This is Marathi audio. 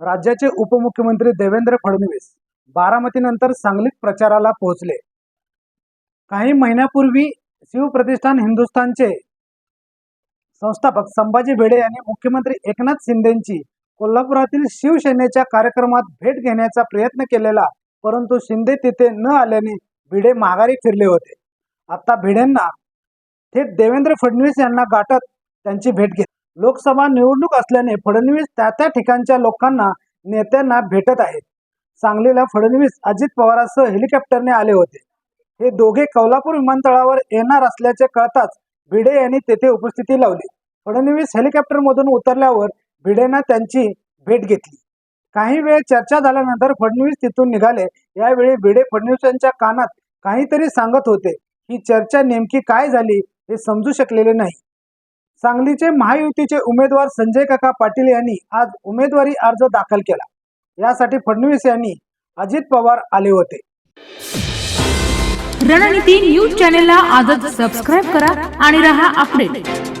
राज्याचे उपमुख्यमंत्री देवेंद्र फडणवीस बारामतीनंतर सांगलीत प्रचाराला पोहोचले. काही महिन्यापूर्वी शिवप्रतिष्ठान हिंदुस्थानचे संस्थापक संभाजी भिडे यांनी मुख्यमंत्री एकनाथ शिंदेची कोल्हापुरातील शिवसेनेच्या कार्यक्रमात भेट घेण्याचा प्रयत्न केलेला परंतु शिंदे तिथे न आल्याने भिडे माघारी फिरले होते. आता भिडेंना थेट देवेंद्र फडणवीस यांना गाठत त्यांची भेट घेतली. लोकसभा निवडणूक असल्याने फडणवीस त्या त्या ठिकाणच्या लोकांना नेत्यांना भेटत आहेत. सांगलीला फडणवीस अजित पवारांसह हेलिकॉप्टरने आले होते. हे दोघे कोल्हापूर विमानतळावर येणार असल्याचे कळताच भिडे यांनी तेथे उपस्थिती लावली. फडणवीस हेलिकॉप्टरमधून उतरल्यावर भिडेंना त्यांची भेट घेतली. काही वेळ चर्चा झाल्यानंतर फडणवीस तिथून निघाले. यावेळी भिडे फडणवीसांच्या कानात काहीतरी सांगत होते. ही चर्चा नेमकी काय झाली हे समजू शकलेले नाही. सांगलीचे महायुतीचे उमेदवार संजय काका पाटील यांनी आज उमेदवारी अर्ज दाखल केला. यासाठी फडणवीस यांनी अजित पवार आले होते. रणनीती न्यूज चॅनेलला आजच सबस्क्राईब करा आणि रहा अपडेट